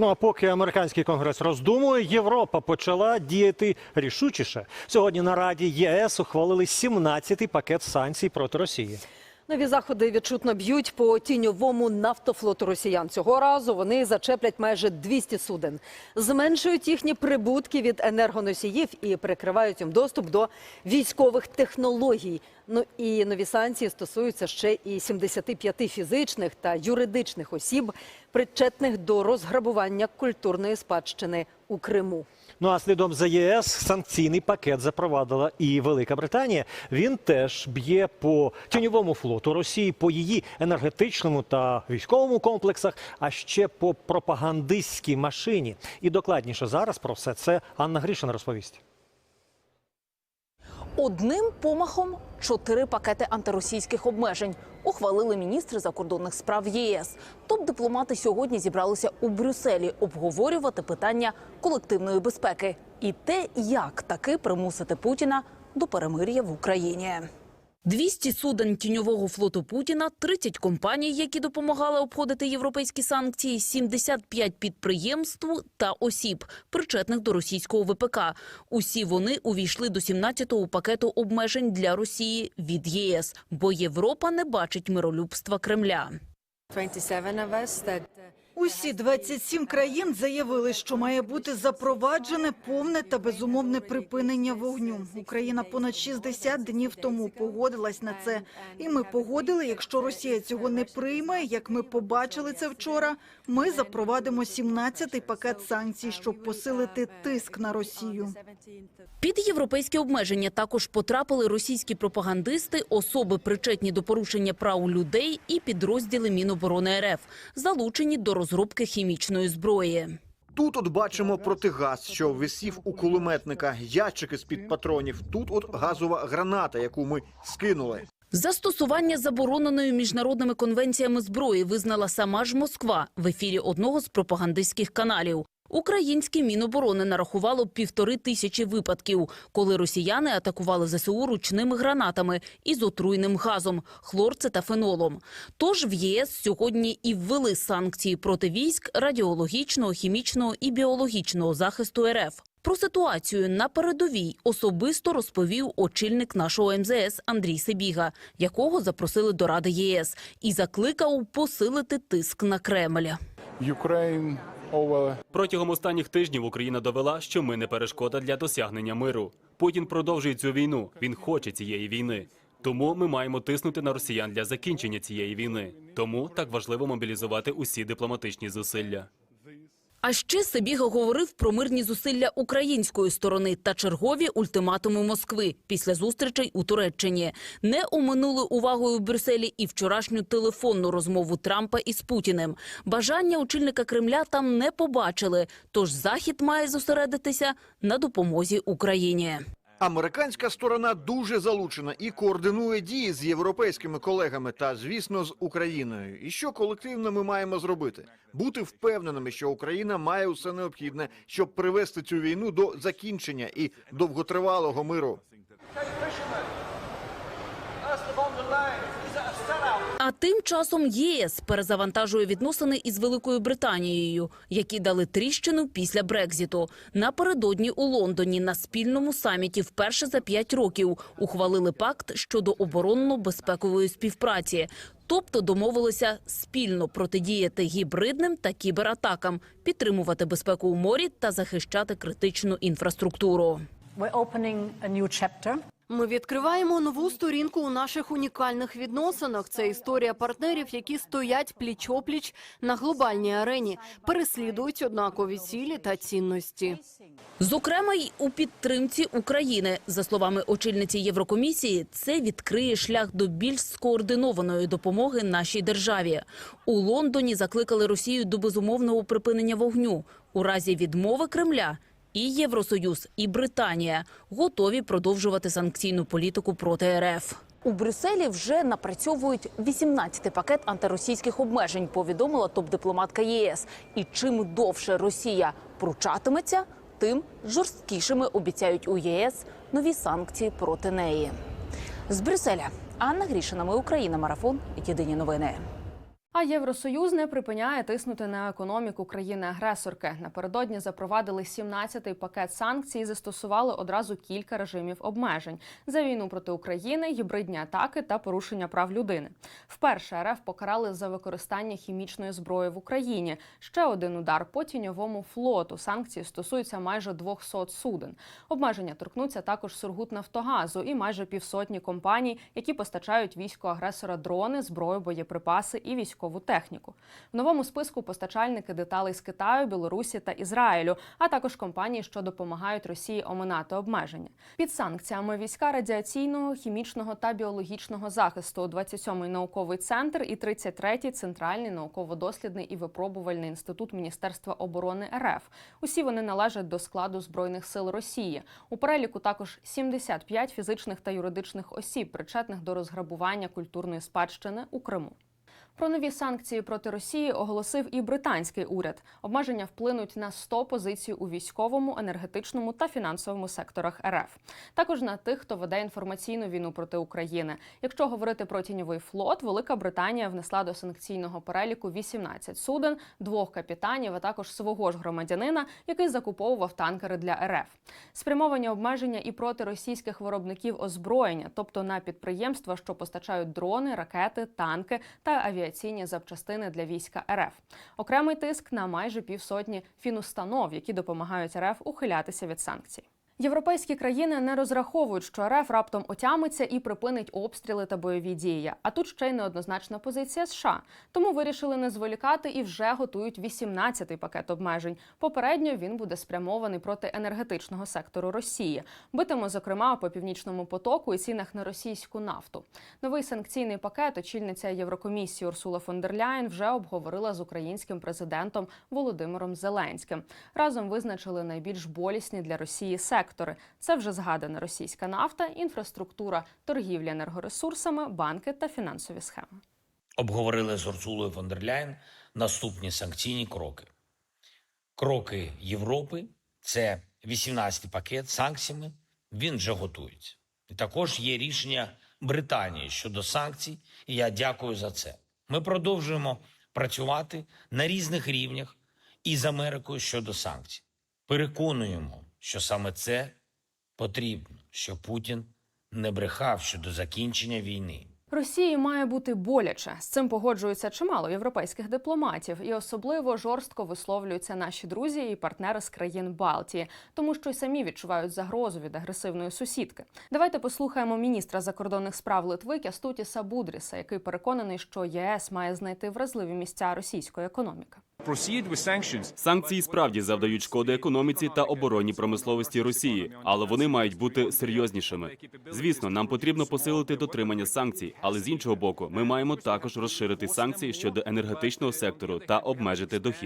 Ну а поки американський конгрес роздумує, Європа почала діяти рішучіше. Сьогодні на Раді ЄС ухвалили 17-й пакет санкцій проти Росії. Нові заходи відчутно б'ють по тіньовому нафтофлоту росіян. Цього разу вони зачеплять майже 200 суден, зменшують їхні прибутки від енергоносіїв і перекривають їм доступ до військових технологій. Ну і нові санкції стосуються ще і 75 фізичних та юридичних осіб, причетних до розграбування культурної спадщини у Криму. Ну а слідом за ЄС санкційний пакет запровадила і Велика Британія. Він теж б'є по тіньовому флоту Росії, по її енергетичному та військовому комплексах, а ще по пропагандистській машині. І докладніше зараз про все це Анна Грішина розповість. Одним помахом чотири пакети антиросійських обмежень ухвалили міністри закордонних справ ЄС. Топ-дипломати сьогодні зібралися у Брюсселі обговорювати питання колективної безпеки і те, як таки примусити Путіна до перемир'я в Україні. 200 суден тіньового флоту Путіна, 30 компаній, які допомагали обходити європейські санкції, 75 підприємств та осіб, причетних до російського ВПК. Усі вони увійшли до 17-го пакету обмежень для Росії від ЄС, бо Європа не бачить миролюбства Кремля. 27 of us Усі 27 країн заявили, що має бути запроваджене повне та безумовне припинення вогню. Україна понад 60 днів тому погодилась на це, і ми погодили. Якщо Росія цього не прийме, як ми побачили це вчора, ми запровадимо 17-й пакет санкцій, щоб посилити тиск на Росію. Під європейські обмеження також потрапили російські пропагандисти, особи причетні до порушення прав людей і підрозділи Міноборони РФ, залучені до розробки хімічної зброї. Тут от бачимо протигаз, що висів у кулеметника, ящики з-під патронів. Тут от газова граната, яку ми скинули. Застосування забороненої міжнародними конвенціями зброї визнала сама ж Москва в ефірі одного з пропагандистських каналів. Українське Міноборони нарахувало півтори тисячі випадків, коли росіяни атакували ЗСУ ручними гранатами із отруйним газом, хлорцетафенолом. Тож в ЄС сьогодні і ввели санкції проти військ радіологічного, хімічного і біологічного захисту РФ. Про ситуацію на передовій особисто розповів очільник нашого МЗС Андрій Сибіга, якого запросили до Ради ЄС, і закликав посилити тиск на Кремль. Ukraine Протягом останніх тижнів Україна довела, що ми не перешкода для досягнення миру. Путін продовжує цю війну. Він хоче цієї війни. Тому ми маємо тиснути на росіян для закінчення цієї війни. Тому так важливо мобілізувати усі дипломатичні зусилля. А ще Сибіга говорив про мирні зусилля української сторони та чергові ультиматуми Москви після зустрічей у Туреччині. Не оминули увагою в Брюсселі і вчорашню телефонну розмову Трампа із Путіним. Бажання очільника Кремля там не побачили. Тож Захід має зосередитися на допомозі Україні. Американська сторона дуже залучена і координує дії з європейськими колегами та, звісно, з Україною. І що колективно ми маємо зробити? Бути впевненими, що Україна має усе необхідне, щоб привести цю війну до закінчення і довготривалого миру. А тим часом ЄС перезавантажує відносини із Великою Британією, які дали тріщину після Брекзіту. Напередодні у Лондоні на спільному саміті вперше за п'ять років ухвалили пакт щодо оборонно-безпекової співпраці. Тобто домовилися спільно протидіяти гібридним та кібератакам, підтримувати безпеку у морі та захищати критичну інфраструктуру. We're opening a new. Ми відкриваємо нову сторінку у наших унікальних відносинах. Це історія партнерів, які стоять пліч-опліч на глобальній арені, переслідують однакові цілі та цінності. Зокрема, й у підтримці України, за словами очільниці Єврокомісії, це відкриє шлях до більш скоординованої допомоги нашій державі. У Лондоні закликали Росію до безумовного припинення вогню у разі відмови Кремля. І Євросоюз, і Британія готові продовжувати санкційну політику проти РФ. У Брюсселі вже напрацьовують 18-й пакет антиросійських обмежень. Повідомила топ-дипломатка ЄС. І чим довше Росія пручатиметься, тим жорсткішими обіцяють у ЄС нові санкції проти неї. З Брюсселя Анна Грішина. Ми Україна. Марафон. Єдині новини. А Євросоюз не припиняє тиснути на економіку країни-агресорки. Напередодні запровадили 17-й пакет санкцій і застосували одразу кілька режимів обмежень за війну проти України, гібридні атаки та порушення прав людини. Вперше РФ покарали за використання хімічної зброї в Україні. Ще один удар по тіньовому флоту. Санкції стосуються майже 200 суден. Обмеження торкнуться також Сургутнафтогазу і майже півсотні компаній, які постачають війську агресора дрони, зброю, боєприпаси і військову техніку. В новому списку постачальники деталей з Китаю, Білорусі та Ізраїлю, а також компанії, що допомагають Росії оминати обмеження. Під санкціями війська радіаційного, хімічного та біологічного захисту, 27-й науковий центр і 33-й центральний науково-дослідний і випробувальний інститут Міністерства оборони РФ. Усі вони належать до складу збройних сил Росії. У переліку також 75 фізичних та юридичних осіб, причетних до розграбування культурної спадщини у Криму. Про нові санкції проти Росії оголосив і британський уряд. Обмеження вплинуть на 100 позицій у військовому, енергетичному та фінансовому секторах РФ. Також на тих, хто веде інформаційну війну проти України. Якщо говорити про тіньовий флот, Велика Британія внесла до санкційного переліку 18 суден, двох капітанів, а також свого ж громадянина, який закуповував танкери для РФ. Спрямовані обмеження і проти російських виробників озброєння, тобто на підприємства, що постачають дрони, ракети, танки та авіаційні запчастини для війська РФ. Окремий тиск на майже півсотні фінустанов, які допомагають РФ ухилятися від санкцій. Європейські країни не розраховують, що РФ раптом отямиться і припинить обстріли та бойові дії. А тут ще й неоднозначна позиція США. Тому вирішили не зволікати і вже готують 18-й пакет обмежень. Попередньо він буде спрямований проти енергетичного сектору Росії. Битиме, зокрема, по північному потоку і цінах на російську нафту. Новий санкційний пакет очільниця Єврокомісії Урсула фон дер Ляєн вже обговорила з українським президентом Володимиром Зеленським. Разом визначили найбільш болісні для Росії сектори. Це вже згадана російська нафта, інфраструктура, торгівля енергоресурсами, банки та фінансові схеми. обговорили з Урсулою фон дер Ляєн наступні санкційні кроки. Кроки Європи це 18-й пакет з санкціями. Він вже готується. І також є рішення Британії щодо санкцій. І я дякую за це. Ми продовжуємо працювати на різних рівнях із Америкою щодо санкцій. Переконуємо, що саме це потрібно, що Путін не брехав щодо закінчення війни. Росії має бути боляче. З цим погоджується чимало європейських дипломатів, і особливо жорстко висловлюються наші друзі і партнери з країн Балтії, тому що й самі відчувають загрозу від агресивної сусідки. Давайте послухаємо міністра закордонних справ Литви Кястутіса Будріса, який переконаний, що ЄС має знайти вразливі місця російської економіки. Санкції справді завдають шкоди економіці та оборонній промисловості Росії, але вони мають бути серйознішими. Звісно, нам потрібно посилити дотримання санкцій, але з іншого боку, ми маємо також розширити санкції щодо енергетичного сектору та обмежити дохід.